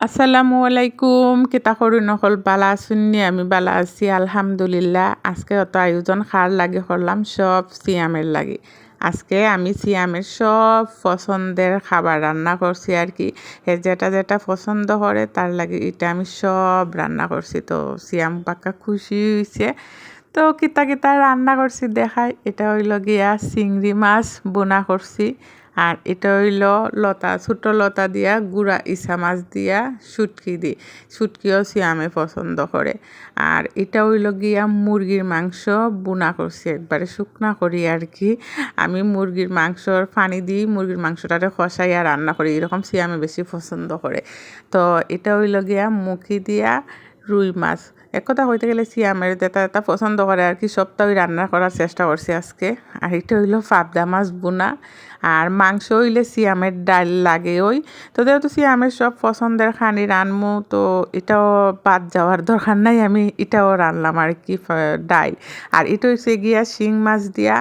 আসসালামু আলাইকুম কিতা করি নকল বালা শুননি আমি বালা আছি, আলহামদুলিল্লাহ। আজকে অত আয়োজন খার লাগে করলাম সব সিয়ামের লাগে। আজকে আমি সিয়ামের সব পছন্দের খাবার রান্না করছি আর কি। হে যেটা যেটা পছন্দ করে তার লাগে এটা আমি সব রান্না করছি। তো সিয়াম পাক্কা খুশি হয়েছে তো কিতা কিতা রান্না করছি দেখাই। এটা হইল গিয়া চিংড়ি মাছ বোনা করছি। আর এটা হইল লতা, ছোট লতা দিয়া গুড়া ইসা মাছ দিয়া শুটকি দি। শুটকিও সিয়ামে পছন্দ করে। আর এটা হইল গিয়া মুরগির মাংস বুনা করছি একবারে শুকনা করি আর কি। আমি মুরগির মাংসর পানি দিই, মুরগির মাংসটারে খসাইয়া রান্না করি, এরকম সিয়ামে বেশি পছন্দ করে। তো এটা হইল গিয়া মুখি দিয়া রুই মাছ। এক কথা হইতে গেলে সিয়ামের যেটা এটা পছন্দ করে আর কি সবটাই রান্না করার চেষ্টা করছি আজকে। আর এটা হইল পাবদা মাছ বোনা। আর মাংস হইলে সিয়ামের ডাল লাগে ওই তো যেহেতু সিয়ামের সব পছন্দের খানি রানমু তো এটাও বাদ যাওয়ার দরকার নাই, আমি এটাও রানলাম আর কি ডাল আর এটা হচ্ছে গিয়া শিং মাছ দিয়া।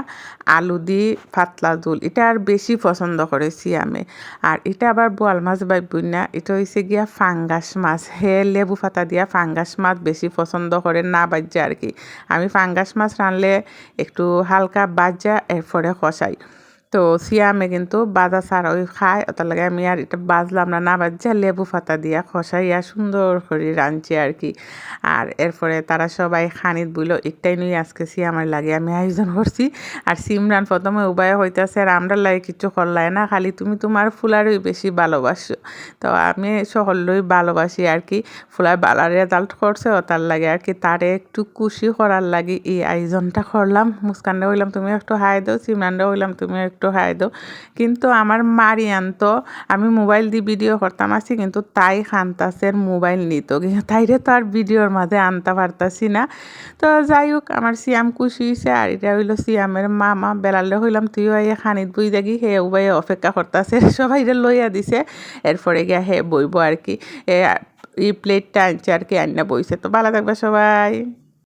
আলু দি পাতলা জোল এটা আর বেশি পছন্দ করে সিয়ামে। আর এটা আবার বোয়াল মাছ বাইবই না এটা হয়েছে গিয়া ফাঙ্গাস মাছ। হে লেবু পাতা দিয়া ফাঙ্গাস মাছ বেশি পছন্দ করে না বাজ্যা আর কি। আমি ফাঙ্গাস মাছ রানলে একটু হালকা বাজ্যা, এরপরে কষাই। তো সিয়ামে কিন্তু বাজা ছাড়াই খায়, ওটার লাগে আমি আর এটা বাজলাম না না বাজছে, লেবু পাতা দিয়া খসাইয়া সুন্দর করে রাঁধছি আর কি। আর এরপরে তারা সবাই খানিত বইল, একটাই নিয়ে আজকে সিয়ামের লাগে আমি আয়োজন করছি। আর সিমরান প্রথমে উবায় হইতেছে, আর আমরা লাগে কিছু করলাই না, খালি তুমি তোমার ফুলারই বেশি ভালোবাসো। তো আমি সকলই ভালোবাসি আর কি, ফুলার বালার রেজাল্ট করছে, ওটার লাগে আর কি, তারে একটু খুশি করার লাগে এই আয়োজনটা করলাম। মুস্কানটা হইলাম তুমি একটু হাই দাও সিমরানটা হইলাম তুমি একটু হাই দাও কিন্তু আমার মারি আনতো, আমি মোবাইল দিয়ে ভিডিও করতাম, আছি কিন্তু তাই খান্তাসের মোবাইল নিত। তাইরে তো আর ভিডিওর মাঝে আনতে পারতাছি না। তো যাই হোক, আমার সিয়াম খুশি হয়েছে আর এটা হইল সিয়ামের মামা। বেলালে হইলাম তুইও আইয়া খানিত বই দেখি, হে উবাই অপেক্ষা করতেছে। সবাই লইয়া দিছে। এরপরে গিয়া হে বইব আর কি। এই প্লেটটা আনছে আর কি আন্না বইছে। তো ভালো থাকবে সবাই।